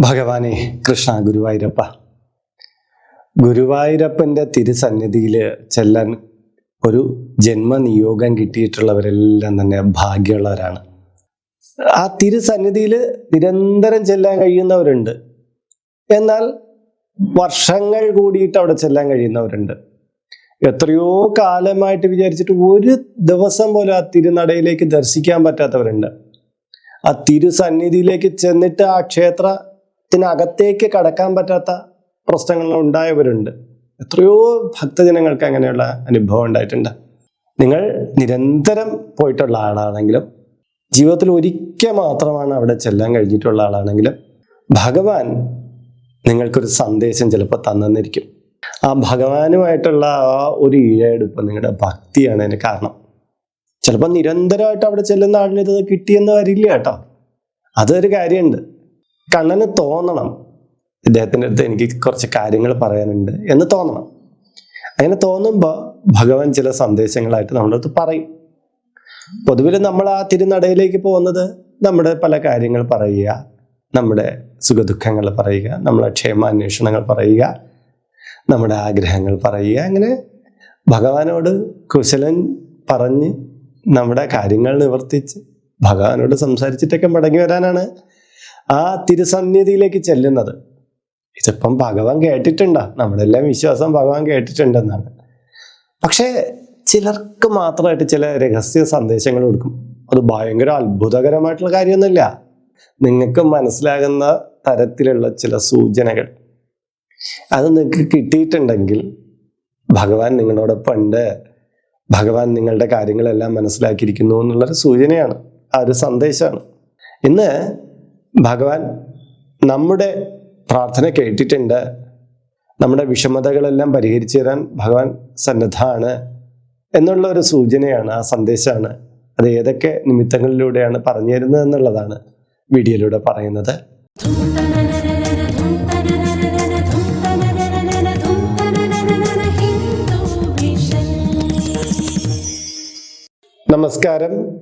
ഭഗവാനെ കൃഷ്ണ ഗുരുവായൂരപ്പ. ഗുരുവായൂരപ്പന്റെ തിരുസന്നിധിയിൽ ചെല്ലാൻ ഒരു ജന്മനിയോഗം കിട്ടിയിട്ടുള്ളവരെല്ലാം തന്നെ ഭാഗ്യമുള്ളവരാണ്. ആ തിരുസന്നിധിയിൽ നിരന്തരം ചെല്ലാൻ കഴിയുന്നവരുണ്ട്. എന്നാൽ വർഷങ്ങൾ കൂടിയിട്ട് അവിടെ ചെല്ലാൻ കഴിയുന്നവരുണ്ട്. എത്രയോ കാലമായിട്ട് വിചാരിച്ചിട്ട് ഒരു ദിവസം പോലും ആ തിരുനടയിലേക്ക് ദർശിക്കാൻ പറ്റാത്തവരുണ്ട്. ആ തിരുസന്നിധിയിലേക്ക് ചെന്നിട്ട് ആ ക്ഷേത്രത്തിനകത്തേക്ക് കടക്കാൻ പറ്റാത്ത പ്രശ്നങ്ങൾ ഉണ്ടായവരുണ്ട്. എത്രയോ ഭക്തജനങ്ങൾക്ക് അങ്ങനെയുള്ള അനുഭവം ഉണ്ടായിട്ടുണ്ട്. നിങ്ങൾ നിരന്തരം പോയിട്ടുള്ള ആളാണെങ്കിലും ജീവിതത്തിൽ ഒരിക്കൽ മാത്രമാണ് അവിടെ ചെല്ലാൻ കഴിഞ്ഞിട്ടുള്ള ആളാണെങ്കിലും ഭഗവാൻ നിങ്ങൾക്കൊരു സന്ദേശം ചിലപ്പോൾ തന്നിരിക്കും ആ ഭഗവാനുമായിട്ടുള്ള ആ ഒരു ഇഴയെടുപ്പ് നിങ്ങളുടെ ഭക്തിയാണ് അതിന് കാരണം. ചിലപ്പോൾ നിരന്തരമായിട്ട് അവിടെ ചെല്ലുന്ന ആളിന് ഇത് കിട്ടിയെന്ന് വരില്ല കേട്ടോ. അതൊരു കാര്യമുണ്ട്. കണ്ണന് തോന്നണം. ഇദ്ദേഹത്തിന്റെ അടുത്ത് എനിക്ക് കുറച്ച് കാര്യങ്ങൾ പറയാനുണ്ട് എന്ന് തോന്നണം. അങ്ങനെ തോന്നുമ്പോൾ ഭഗവാൻ ചില സന്ദേശങ്ങളായിട്ട് നമ്മുടെ അടുത്ത് പറയും. പൊതുവിൽ നമ്മൾ ആ തിരുനടയിലേക്ക് പോകുന്നത് നമ്മുടെ പല കാര്യങ്ങൾ പറയുക നമ്മുടെ സുഖദുഃഖങ്ങൾ പറയുക നമ്മുടെ ക്ഷേമാന്വേഷണങ്ങൾ പറയുക നമ്മുടെ ആഗ്രഹങ്ങൾ പറയുക. അങ്ങനെ ഭഗവാനോട് കുശലൻ പറഞ്ഞ് നമ്മുടെ കാര്യങ്ങൾ നിവർത്തിച്ച് ഭഗവാനോട് സംസാരിച്ചിട്ടൊക്കെ മടങ്ങി വരാനാണ് ആ തിരുസന്നിധിയിലേക്ക് ചെല്ലുന്നത്. ഇതിപ്പം ഭഗവാൻ കേട്ടിട്ടുണ്ടോ. നമ്മളെല്ലാം വിശ്വാസം ഭഗവാൻ കേട്ടിട്ടുണ്ടെന്നാണ്. പക്ഷേ ചിലർക്ക് മാത്രമായിട്ട് ചില രഹസ്യ സന്ദേശങ്ങൾ കൊടുക്കും. അത് ഭയങ്കര അത്ഭുതകരമായിട്ടുള്ള കാര്യമൊന്നുമില്ല. നിങ്ങൾക്ക് മനസ്സിലാകുന്ന തരത്തിലുള്ള ചില സൂചനകൾ. അത് നിങ്ങൾക്ക് കിട്ടിയിട്ടുണ്ടെങ്കിൽ ഭഗവാൻ നിങ്ങളോടൊപ്പം ഉണ്ട് ഭഗവാൻ നിങ്ങളുടെ കാര്യങ്ങളെല്ലാം മനസ്സിലാക്കിയിരിക്കുന്നു എന്നുള്ളൊരു സൂചനയാണ്. ആ ഒരു സന്ദേശമാണ്. ഇന്ന് ഭഗവാൻ നമ്മുടെ പ്രാർത്ഥന കേട്ടിട്ടുണ്ട്. നമ്മുടെ വിഷമതകളെല്ലാം പരിഹരിച്ചു തരാൻ ഭഗവാൻ സന്നദ്ധമാണ് എന്നുള്ള ഒരു സൂചനയാണ് ആ സന്ദേശമാണ്. അത് ഏതൊക്കെ നിമിത്തങ്ങളിലൂടെയാണ് പറഞ്ഞു തരുന്നത് എന്നുള്ളതാണ് വീഡിയോയിലൂടെ പറയുന്നത്. നമസ്കാരം.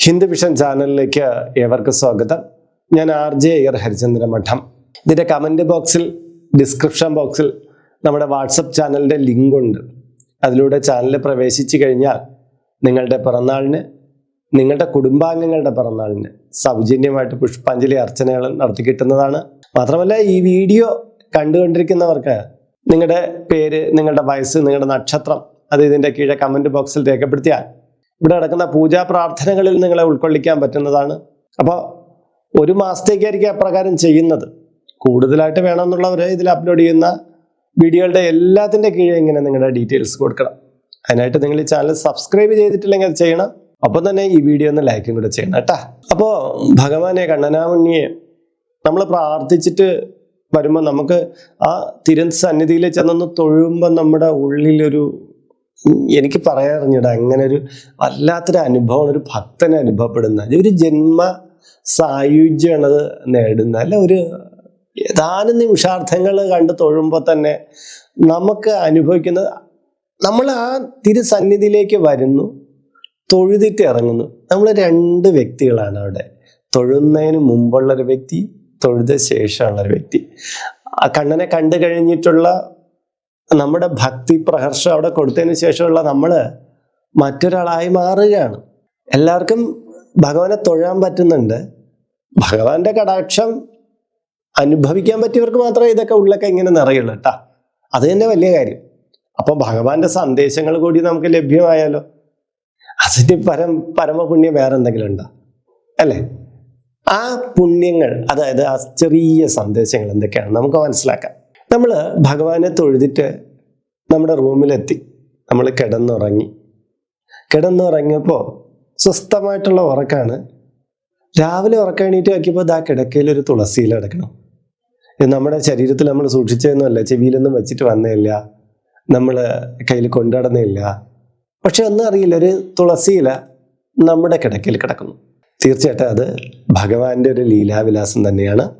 ഹിന്ദു വിഷൻ ചാനലിലേക്ക് ഏവർക്കും സ്വാഗതം. ഞാൻ ആർ ജെ അയ്യർ ഹരിചന്ദ്ര മഠം. ഇതിന്റെ കമന്റ് ബോക്സിൽ ഡിസ്ക്രിപ്ഷൻ ബോക്സിൽ നമ്മുടെ വാട്സപ്പ് ചാനലിന്റെ ലിങ്ക് ഉണ്ട്. അതിലൂടെ ചാനലിൽ പ്രവേശിച്ചു കഴിഞ്ഞാൽ നിങ്ങളുടെ പിറന്നാളിന് നിങ്ങളുടെ കുടുംബാംഗങ്ങളുടെ പിറന്നാളിന് സൗജന്യമായിട്ട് പുഷ്പാഞ്ജലി അർച്ചനകൾ നടത്തി കിട്ടുന്നതാണ്. മാത്രമല്ല ഈ വീഡിയോ കണ്ടുകൊണ്ടിരിക്കുന്നവർക്ക് നിങ്ങളുടെ പേര് നിങ്ങളുടെ വയസ്സ് നിങ്ങളുടെ നക്ഷത്രം അത് ഇതിന്റെ കീഴെ കമന്റ് ബോക്സിൽ രേഖപ്പെടുത്തിയാൽ ഇവിടെ നടക്കുന്ന പൂജാ പ്രാർത്ഥനകളിൽ നിങ്ങളെ ഉൾക്കൊള്ളിക്കാൻ പറ്റുന്നതാണ്. അപ്പോൾ ഒരു മാസത്തേക്കായിരിക്കും അപ്രകാരം ചെയ്യുന്നത്. കൂടുതലായിട്ട് വേണമെന്നുള്ളവർ ഇതിൽ അപ്ലോഡ് ചെയ്യുന്ന വീഡിയോകളുടെ എല്ലാത്തിന്റെ കീഴെ ഇങ്ങനെ നിങ്ങളുടെ ഡീറ്റെയിൽസ് കൊടുക്കണം. അതിനായിട്ട് നിങ്ങൾ ഈ ചാനൽ സബ്സ്ക്രൈബ് ചെയ്തിട്ടില്ലെങ്കിൽ അത് ചെയ്യണം. അപ്പം തന്നെ ഈ വീഡിയോ ഒന്ന് ലൈക്കും കൂടെ ചെയ്യണം കേട്ടാ. അപ്പോൾ ഭഗവാനെ കണ്ണനാമുണ്ണിയെ നമ്മൾ പ്രാർത്ഥിച്ചിട്ട് വരുമ്പോൾ നമുക്ക് ആ തിരുൻ സന്നിധിയിൽ ചെന്നൊന്ന് തൊഴുമ്പോൾ നമ്മുടെ ഉള്ളിലൊരു എനിക്ക് പറയാറിഞ്ഞിട അങ്ങനെ ഒരു വല്ലാത്തൊരു അനുഭവം ഒരു ഭക്തനെ അനുഭവപ്പെടുന്ന ഒരു ജന്മ സായുജ്യമാണ് അത് നേടുന്നത് അല്ല ഒരു ഏതാനും നിമിഷാർത്ഥങ്ങൾ കണ്ട് തൊഴുമ്പോൾ തന്നെ നമുക്ക് അനുഭവിക്കുന്നത് നമ്മൾ ആ തിരുസന്നിധിയിലേക്ക് വരുന്നു തൊഴുതിട്ട് ഇറങ്ങുന്നു. നമ്മൾ രണ്ട് വ്യക്തികളാണ് അവിടെ. തൊഴുന്നതിന് മുമ്പുള്ള ഒരു വ്യക്തി തൊഴുത ശേഷമുള്ള ഒരു വ്യക്തി. ആ കണ്ണനെ കണ്ടു കഴിഞ്ഞിട്ടുള്ള നമ്മുടെ ഭക്തി പ്രഹർഷം അവിടെ കൊടുത്തതിന് ശേഷമുള്ള നമ്മൾ മറ്റൊരാളായി മാറുകയാണ്. എല്ലാവർക്കും ഭഗവാനെ തൊഴാൻ പറ്റുന്നുണ്ട്. ഭഗവാന്റെ കടാക്ഷം അനുഭവിക്കാൻ പറ്റിയവർക്ക് മാത്രമേ ഇതൊക്കെ ഉള്ളൊക്കെ ഇങ്ങനെ നിറയുള്ളൂ കേട്ടാ അത് തന്നെ വലിയ കാര്യം. അപ്പൊ ഭഗവാന്റെ സന്ദേശങ്ങൾ കൂടി നമുക്ക് ലഭ്യമായാലോ? അതിന് പരം പരമപുണ്യം വേറെ എന്തെങ്കിലും ഉണ്ടോ? അല്ലേ? ആ പുണ്യങ്ങൾ അതായത് ആ ചെറിയ സന്ദേശങ്ങൾ എന്തൊക്കെയാണ്? നമുക്ക് മനസ്സിലാക്കാം. നമ്മൾ ഭഗവാനെ തൊഴുതിട്ട് നമ്മുടെ റൂമിലെത്തി. നമ്മൾ കിടന്നുറങ്ങി. കിടന്നുറങ്ങിയപ്പോൾ സ്വസ്ഥമായിട്ടുള്ള ഉറക്കാണ്. രാവിലെ ഉറക്കം എണീറ്റ് നോക്കിയപ്പോൾ ദാ കിടക്കയിൽ ഒരു തുളസിയിൽ കിടക്കണം. നമ്മുടെ ശരീരത്തിൽ നമ്മൾ സൂക്ഷിച്ചതൊന്നുമല്ല. ചെവിയിലൊന്നും വെച്ചിട്ട് വന്നേയില്ല. നമ്മൾ കയ്യിൽ കൊണ്ടുനടന്നില്ല പക്ഷെ ഒന്നും അറിയില്ല. ഒരു തുളസിയില നമ്മുടെ കിടക്കയിൽ കിടക്കുന്നു. തീർച്ചയായിട്ടും അത് ഭഗവാന്റെ ഒരു ലീലാവിലാസം തന്നെയാണ്.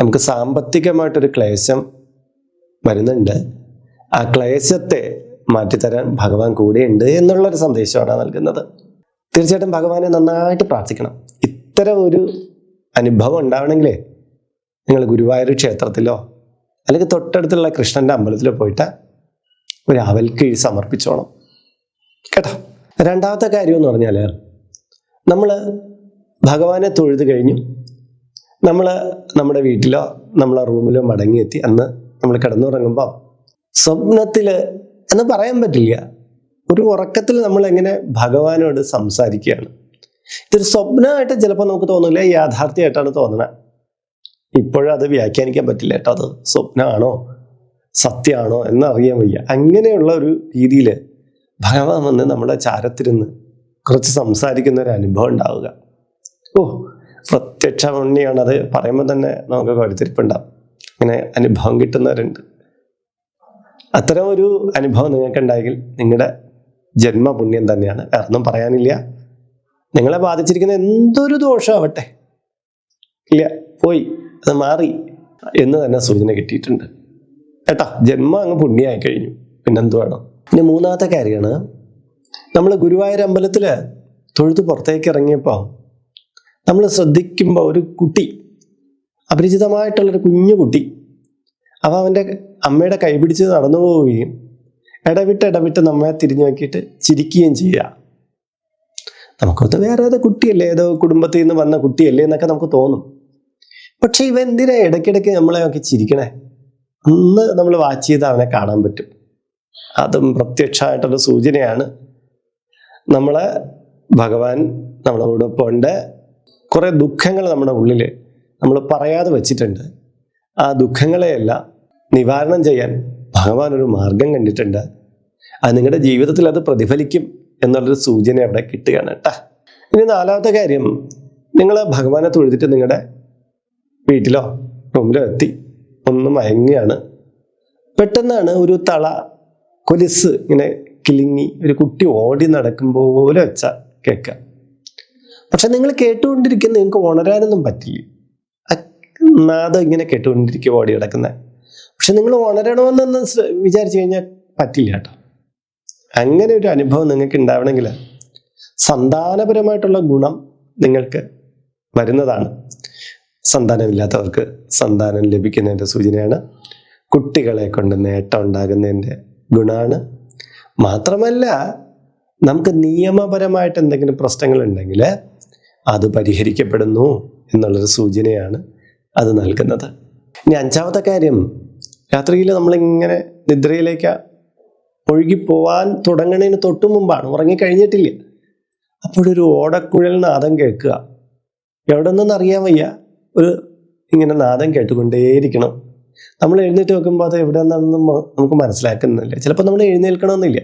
നമുക്ക് സാമ്പത്തികമായിട്ടൊരു ക്ലേശം വരുന്നുണ്ട്. ആ ക്ലേശത്തെ മാറ്റിത്തരാൻ ഭഗവാൻ കൂടെയുണ്ട് എന്നുള്ളൊരു സന്ദേശമാണ് നൽകുന്നത്. തീർച്ചയായിട്ടും ഭഗവാനെ നന്നായിട്ട് പ്രാർത്ഥിക്കണം. ഇത്തരം ഒരു അനുഭവം ഉണ്ടാവണമെങ്കിലേ നിങ്ങൾ ഗുരുവായൂർ ക്ഷേത്രത്തിലോ അല്ലെങ്കിൽ തൊട്ടടുത്തുള്ള കൃഷ്ണന്റെ അമ്പലത്തിലോ പോയിട്ട് ഒരു അവൽക്കിഴി സമർപ്പിച്ചോണം. കേട്ടോ? രണ്ടാമത്തെ കാര്യം എന്ന് പറഞ്ഞാൽ നമ്മൾ ഭഗവാനെ തൊഴുത് കഴിഞ്ഞു. നമ്മൾ നമ്മുടെ വീട്ടിലോ നമ്മളെ റൂമിലോ മടങ്ങിയെത്തി. അന്ന് നമ്മൾ കിടന്നുറങ്ങുമ്പോൾ സ്വപ്നത്തിൽ എന്ന് പറയാൻ പറ്റില്ല. ഒരു ഉറക്കത്തിൽ നമ്മൾ എങ്ങനെ ഭഗവാനോട് സംസാരിക്കുകയാണ്? ഇതൊരു സ്വപ്നമായിട്ട് ചിലപ്പോൾ നമുക്ക് തോന്നില്ല യാഥാർത്ഥ്യമായിട്ടാണ് തോന്നുന്നത് ഇപ്പോഴും അത് വ്യാഖ്യാനിക്കാൻ പറ്റില്ല കേട്ടോ. അത് സ്വപ്നമാണോ? സത്യമാണോ? എന്നറിയാൻ വയ്യ. അങ്ങനെയുള്ള ഒരു രീതിയിൽ ഭഗവാൻ വന്ന് നമ്മുടെ ചാരത്തിരുന്ന് കുറച്ച് സംസാരിക്കുന്ന ഒരു അനുഭവം ഉണ്ടാവുക. ഓ പ്രത്യക്ഷ പുണ്യാണ് അത് പറയുമ്പോൾ തന്നെ നമുക്ക് കരുത്തിരിപ്പുണ്ടാവും. അങ്ങനെ അനുഭവം കിട്ടുന്നവരുണ്ട്. അത്തരം ഒരു അനുഭവം നിങ്ങൾക്ക് ഉണ്ടായെങ്കിൽ നിങ്ങളുടെ ജന്മപുണ്യം തന്നെയാണ്. വേറെ ഒന്നും പറയാനില്ല. നിങ്ങളെ ബാധിച്ചിരിക്കുന്ന എന്തൊരു ദോഷമാവട്ടെ ഇല്ല പോയി. അത് മാറി. എന്ന് തന്നെ സൂചന കിട്ടിയിട്ടുണ്ട്. കേട്ടോ? ജന്മം അങ്ങ് പുണ്യമായി കഴിഞ്ഞു. പിന്നെന്ത് വേണം? പിന്നെ മൂന്നാമത്തെ കാര്യമാണ്. നമ്മൾ ഗുരുവായൂർ അമ്പലത്തിൽ തൊഴുത്ത് പുറത്തേക്ക് ഇറങ്ങിയപ്പോൾ നമ്മൾ ശ്രദ്ധിക്കുമ്പോൾ ഒരു കുട്ടി അപരിചിതമായിട്ടുള്ളൊരു കുഞ്ഞു കുട്ടി അവ അവന്റെ അമ്മയുടെ കൈ പിടിച്ച് നടന്നു പോവുകയും ഇടവിട്ട് ഇടവിട്ട് നമ്മെ തിരിഞ്ഞു നോക്കിയിട്ട് ചിരിക്കുകയും ചെയ്യുക. നമുക്കത് വേറെ ഏതോ കുട്ടിയല്ലേ ഏതോ കുടുംബത്തിൽ നിന്ന് വന്ന കുട്ടിയല്ലേ എന്നൊക്കെ നമുക്ക് തോന്നും. പക്ഷെ ഇവ എന്തിനാ ഇടയ്ക്കിടയ്ക്ക് നമ്മളെ നോക്കി ചിരിക്കണേ? ഒന്ന് നമ്മൾ വാച്ച് ചെയ്ത് അവനെ കാണാൻ പറ്റും. അതും പ്രത്യക്ഷമായിട്ടുള്ള സൂചനയാണ്. നമ്മളെ ഭഗവാൻ നമ്മളോടൊപ്പം ഉണ്ട് കുറെ ദുഃഖങ്ങൾ നമ്മുടെ ഉള്ളിൽ നമ്മൾ പറയാതെ വെച്ചിട്ടുണ്ട്. ആ ദുഃഖങ്ങളെയെല്ലാം നിവാരണം ചെയ്യാൻ ഭഗവാൻ ഒരു മാർഗം കണ്ടിട്ടുണ്ട്. അത് നിങ്ങളുടെ ജീവിതത്തിൽ അത് പ്രതിഫലിക്കും എന്നുള്ളൊരു സൂചന അവിടെ കിട്ടുകയാണ് കേട്ടാ. ഇനി നാലാമത്തെ കാര്യം നിങ്ങൾ ഭഗവാനെ തൊഴുതിട്ട് നിങ്ങളുടെ വീട്ടിലോ റൂമിലോ എത്തി ഒന്ന് മയങ്ങുകയാണ്. പെട്ടെന്നാണ് ഒരു തള കൊലിസ് ഇങ്ങനെ കിളിങ്ങി ഒരു കുട്ടി ഓടി നടക്കും പോലെ വെച്ച കേൾക്കുക. പക്ഷെ നിങ്ങൾ കേട്ടുകൊണ്ടിരിക്കുന്ന നിങ്ങൾക്ക് ഉണരാനൊന്നും പറ്റില്ല. നാദം ഇങ്ങനെ കേട്ടുകൊണ്ടിരിക്കുക ഓടി കിടക്കുന്നത് പക്ഷെ നിങ്ങൾ ഉണരണമെന്നൊന്ന് വിചാരിച്ചു കഴിഞ്ഞാൽ പറ്റില്ല കേട്ടോ. അങ്ങനെ ഒരു അനുഭവം നിങ്ങൾക്ക് ഉണ്ടാവണമെങ്കിൽ സന്താനപരമായിട്ടുള്ള ഗുണം നിങ്ങൾക്ക് വരുന്നതാണ്. സന്താനമില്ലാത്തവർക്ക് സന്താനം ലഭിക്കുന്നതിന്റെ സൂചനയാണ്. കുട്ടികളെ കൊണ്ട് നേട്ടം ഉണ്ടാകുന്നതിന്റെ ഗുണമാണ്. മാത്രമല്ല നമുക്ക് നിയമപരമായിട്ട് എന്തെങ്കിലും പ്രശ്നങ്ങൾ ഉണ്ടെങ്കിൽ അത് പരിഹരിക്കപ്പെടുന്നു എന്നുള്ളൊരു സൂചനയാണ് അത് നൽകുന്നത്. ഇനി അഞ്ചാമത്തെ കാര്യം രാത്രിയിൽ നമ്മളിങ്ങനെ നിദ്രയിലേക്ക് ഒഴുകിപ്പോവാൻ തുടങ്ങുന്നതിന് തൊട്ടു മുമ്പാണ് ഉറങ്ങിക്കഴിഞ്ഞിട്ടില്ല. അപ്പോഴൊരു ഓടക്കുഴൽ നാദം കേൾക്കുക. എവിടെ അറിയാൻ വയ്യ. ഒരു ഇങ്ങനെ നാദം കേട്ടുകൊണ്ടേയിരിക്കണം. നമ്മൾ എഴുന്നേറ്റ് നോക്കുമ്പോൾ അത് എവിടെ നിന്നാണെന്നും നമുക്ക് മനസ്സിലാക്കുന്നില്ല. ചിലപ്പോൾ നമ്മൾ എഴുന്നേൽക്കണമെന്നില്ല.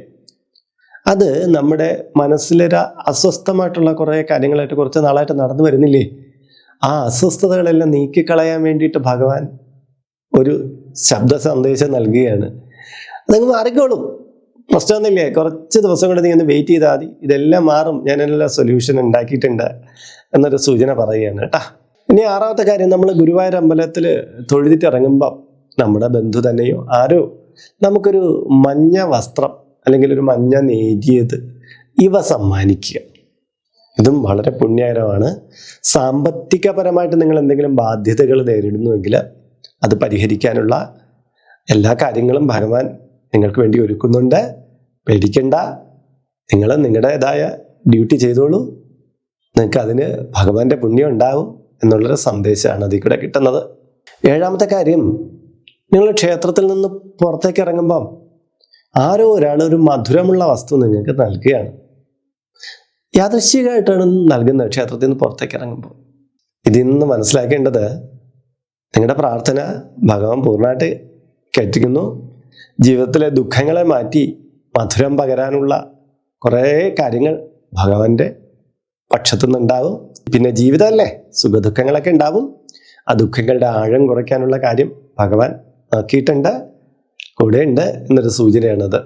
അത് നമ്മുടെ മനസ്സിലൊരു അസ്വസ്ഥമായിട്ടുള്ള കുറേ കാര്യങ്ങളായിട്ട് കുറച്ച് നാളായിട്ട് നടന്നു വരുന്നില്ലേ? ആ അസ്വസ്ഥതകളെല്ലാം നീക്കിക്കളയാൻ വേണ്ടിയിട്ട് ഭഗവാൻ ഒരു ശബ്ദ സന്ദേശം നൽകുകയാണ്. അതങ്ങ് മാറിക്കോളും. പ്രശ്നമൊന്നുമില്ലേ കുറച്ച് ദിവസം കൊണ്ട് നീ ഒന്ന് വെയിറ്റ് ചെയ്താൽ മതി. ഇതെല്ലാം മാറും. ഞാൻ എല്ലാ സൊല്യൂഷൻ ഉണ്ടാക്കിയിട്ടുണ്ട് എന്നൊരു സൂചന പറയുകയാണ് കേട്ടാ. ഇനി ആറാമത്തെ കാര്യം നമ്മൾ ഗുരുവായൂർ അമ്പലത്തിൽ തൊഴുതിട്ട് ഇറങ്ങുമ്പോൾ നമ്മുടെ ബന്ധു തന്നെയോ ആരോ നമുക്കൊരു മഞ്ഞ വസ്ത്രം അല്ലെങ്കിൽ ഒരു മഞ്ഞ നേരിയത് ഇവ സമ്മാനിക്കുക. ഇതും വളരെ പുണ്യകരമാണ് സാമ്പത്തികപരമായിട്ട് നിങ്ങൾ എന്തെങ്കിലും ബാധ്യതകൾ നേരിടുന്നുവെങ്കിൽ അത് പരിഹരിക്കാനുള്ള എല്ലാ കാര്യങ്ങളും ഭഗവാൻ നിങ്ങൾക്ക് വേണ്ടി ഒരുക്കുന്നുണ്ട്. പേടിക്കണ്ട. നിങ്ങൾ നിങ്ങളുടേതായ ഡ്യൂട്ടി ചെയ്തോളൂ. നിങ്ങൾക്ക് അതിന് ഭഗവാന്റെ പുണ്യം ഉണ്ടാവും എന്നുള്ളൊരു സന്ദേശമാണ് അതിൽ കൂടെ കിട്ടുന്നത്. ഏഴാമത്തെ കാര്യം നിങ്ങൾ ക്ഷേത്രത്തിൽ നിന്ന് പുറത്തേക്ക് ഇറങ്ങുമ്പം ആരോ ഒരാൾ ഒരു മധുരമുള്ള വസ്തു നിങ്ങൾക്ക് നൽകുകയാണ്. യാദൃശ്ചികമായിട്ടാണ് നൽകുന്നത് ക്ഷേത്രത്തിൽ നിന്ന് പുറത്തേക്ക് ഇറങ്ങുമ്പോൾ. ഇതിൽ നിന്ന് മനസ്സിലാക്കേണ്ടത് നിങ്ങളുടെ പ്രാർത്ഥന ഭഗവാൻ പൂർണമായിട്ട് കേട്ടിരിക്കുന്നു ജീവിതത്തിലെ ദുഃഖങ്ങളെ മാറ്റി മധുരം പകരാനുള്ള കുറേ കാര്യങ്ങൾ ഭഗവാന്റെ പക്ഷത്തു നിന്നുണ്ടാവും പിന്നെ ജീവിതമല്ലേ? സുഖദുഃഖങ്ങളൊക്കെ ഉണ്ടാവും ആ ദുഃഖങ്ങളുടെ ആഴം കുറയ്ക്കാനുള്ള കാര്യം ഭഗവാൻ നോക്കിയിട്ടുണ്ട് കൂടെ ഉണ്ട് എന്നൊരു സൂചനയാണത്.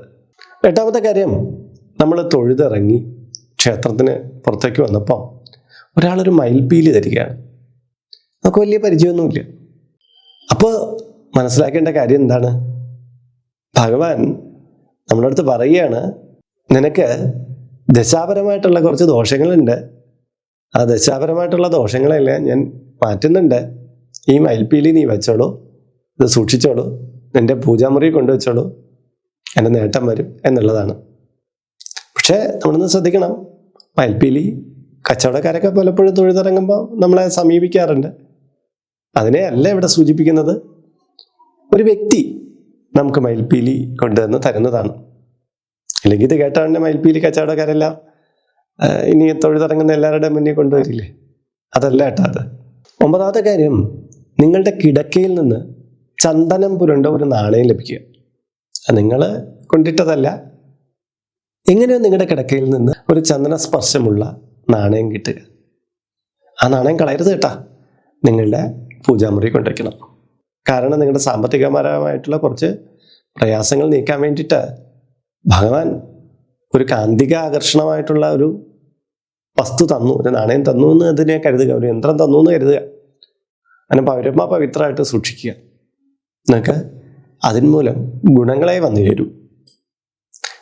എട്ടാമത്തെ കാര്യം നമ്മൾ തൊഴുതിറങ്ങി ക്ഷേത്രത്തിന് പുറത്തേക്ക് വന്നപ്പോൾ ഒരാളൊരു മയിൽപ്പീലി തരികയാണ്. നമുക്ക് വലിയ പരിചയമൊന്നുമില്ല. അപ്പോൾ മനസ്സിലാക്കേണ്ട കാര്യം എന്താണ്? ഭഗവാൻ നമ്മുടെ അടുത്ത് പറയുകയാണ് നിനക്ക് ദശാപരമായിട്ടുള്ള കുറച്ച് ദോഷങ്ങളുണ്ട്. ആ ദശാപരമായിട്ടുള്ള ദോഷങ്ങളെല്ലാം ഞാൻ മാറ്റുന്നുണ്ട്. ഈ മയിൽപ്പീലി നീ വെച്ചോളൂ ഇത് സൂക്ഷിച്ചോളൂ നിന്റെ പൂജാമുറി കൊണ്ടുവച്ചോളൂ എന്റെ നേട്ടം വരും എന്നുള്ളതാണ്. പക്ഷേ നമ്മളൊന്ന് ശ്രദ്ധിക്കണം മയിൽപ്പീലി കച്ചവടക്കാരൊക്കെ പലപ്പോഴും തൊഴുതിറങ്ങുമ്പോൾ നമ്മളെ സമീപിക്കാറുണ്ട്. അതിനെ അല്ല ഇവിടെ സൂചിപ്പിക്കുന്നത്? ഒരു വ്യക്തി നമുക്ക് മയിൽപ്പീലി കൊണ്ടുവന്ന് തരുന്നതാണ്. അല്ലെങ്കിൽ ഇത് കേട്ടാണ് മയിൽപ്പീലി കച്ചവടക്കാരെല്ലാം ഇനി തൊഴുതിറങ്ങുന്ന എല്ലാവരുടെ മുന്നിൽ കൊണ്ടുവരില്ലേ? അതല്ല ഏട്ടാ അത്. ഒമ്പതാമത്തെ കാര്യം നിങ്ങളുടെ കിടക്കയിൽ നിന്ന് ചന്ദനം പുരണ്ട ഒരു നാണയം ലഭിക്കുക. നിങ്ങൾ കൊണ്ടിട്ടതല്ല എങ്ങനെയോ നിങ്ങളുടെ കിടക്കയിൽ നിന്ന് ഒരു ചന്ദന സ്പർശമുള്ള നാണയം കിട്ടുക. ആ നാണയം കളയരുത് കേട്ടാ നിങ്ങളുടെ പൂജാമുറി കൊണ്ടുവയ്ക്കണം കാരണം നിങ്ങളുടെ സാമ്പത്തികപരമായിട്ടുള്ള കുറച്ച് പ്രയാസങ്ങൾ നീക്കാൻ വേണ്ടിയിട്ട് ഭഗവാൻ ഒരു കാന്തിക ആകർഷണമായിട്ടുള്ള ഒരു വസ്തു തന്നു ഒരു നാണയം തന്നു എന്ന് അതിനെ കരുതുക ഒരു യന്ത്രം തന്നു എന്ന് കരുതുക. അങ്ങനെ പൗരമ പവിത്രമായിട്ട് സൂക്ഷിക്കുക. നിങ്ങൾക്ക് അതിന്മൂലം ഗുണങ്ങളെ വന്നു ചേരൂ.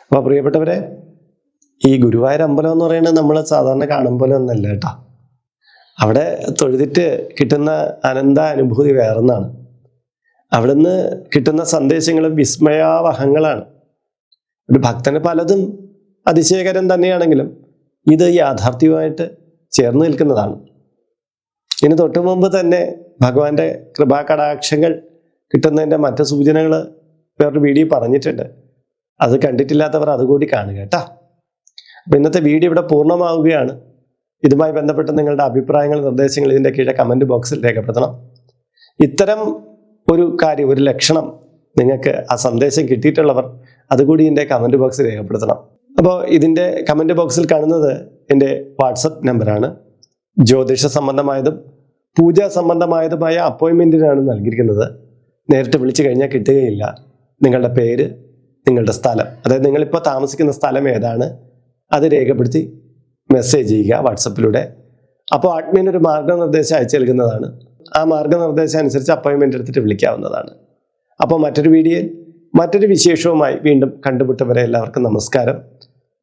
അപ്പോൾ പ്രിയപ്പെട്ടവരെ ഈ ഗുരുവായൂർ അമ്പലം എന്ന് പറയുന്നത് നമ്മൾ സാധാരണ കാണും പോലെ ഒന്നല്ല കേട്ടോ. അവിടെ തൊഴുതിട്ട് കിട്ടുന്ന അനന്ത അനുഭൂതി വേറൊന്നാണ്. അവിടുന്ന് കിട്ടുന്ന സന്ദേശങ്ങളും വിസ്മയാവഹങ്ങളാണ്. ഒരു ഭക്തന് പലതും അതിശയകരം തന്നെയാണെങ്കിലും ഇത് യാഥാർത്ഥ്യവുമായിട്ട് ചേർന്ന് നിൽക്കുന്നതാണ്. ഇനി തൊട്ടു മുമ്പ് തന്നെ ഭഗവാന്റെ കൃപാകടാക്ഷങ്ങൾ കിട്ടുന്നതിന്റെ മറ്റ് സൂചനകൾ വേറൊരു വീഡിയോ പറഞ്ഞിട്ടുണ്ട്. അത് കണ്ടിട്ടില്ലാത്തവർ അതുകൂടി കാണുക കേട്ടാ. അപ്പം ഇന്നത്തെ വീഡിയോ ഇവിടെ പൂർണമാവുകയാണ്. ഇതുമായി ബന്ധപ്പെട്ട് നിങ്ങളുടെ അഭിപ്രായങ്ങൾ നിർദ്ദേശങ്ങൾ ഇതിന്റെ കീഴെ കമന്റ് ബോക്സിൽ രേഖപ്പെടുത്തണം. ഇത്തരം ഒരു കാര്യം ഒരു ലക്ഷണം നിങ്ങൾക്ക് ആ സന്ദേശം കിട്ടിയിട്ടുള്ളവർ അതുകൂടി എന്റെ കമന്റ് ബോക്സിൽ രേഖപ്പെടുത്തണം. അപ്പോൾ ഇതിന്റെ കമന്റ് ബോക്സിൽ കാണുന്നത് എന്റെ വാട്സപ്പ് നമ്പറാണ് ജ്യോതിഷ സംബന്ധമായതും പൂജാ സംബന്ധമായതുമായ അപ്പോയിൻമെന്റിനാണ് നൽകിയിരിക്കുന്നത്. നേരിട്ട് വിളിച്ചു കഴിഞ്ഞാൽ കിട്ടുകയില്ല. നിങ്ങളുടെ പേര് നിങ്ങളുടെ സ്ഥലം അതായത് നിങ്ങളിപ്പോൾ താമസിക്കുന്ന സ്ഥലം ഏതാണ്? അത് രേഖപ്പെടുത്തി മെസ്സേജ് ചെയ്യുക വാട്സപ്പിലൂടെ. അപ്പോൾ അഡ്മിൻ ഒരു മാർഗനിർദ്ദേശം അയച്ചു നൽകുന്നതാണ്. ആ മാർഗനിർദ്ദേശം അനുസരിച്ച് അപ്പോയിൻമെന്റ് എടുത്തിട്ട് വിളിക്കാവുന്നതാണ്. അപ്പോൾ മറ്റൊരു വീഡിയോയിൽ മറ്റൊരു വിശേഷവുമായി വീണ്ടും കണ്ടുമുട്ടവരെ എല്ലാവർക്കും നമസ്കാരം.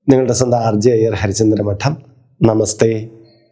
നിങ്ങളുടെ സ്വന്തം ആർ ജെ അയ്യർ ഹരിചന്ദ്ര മഠം നമസ്തേ.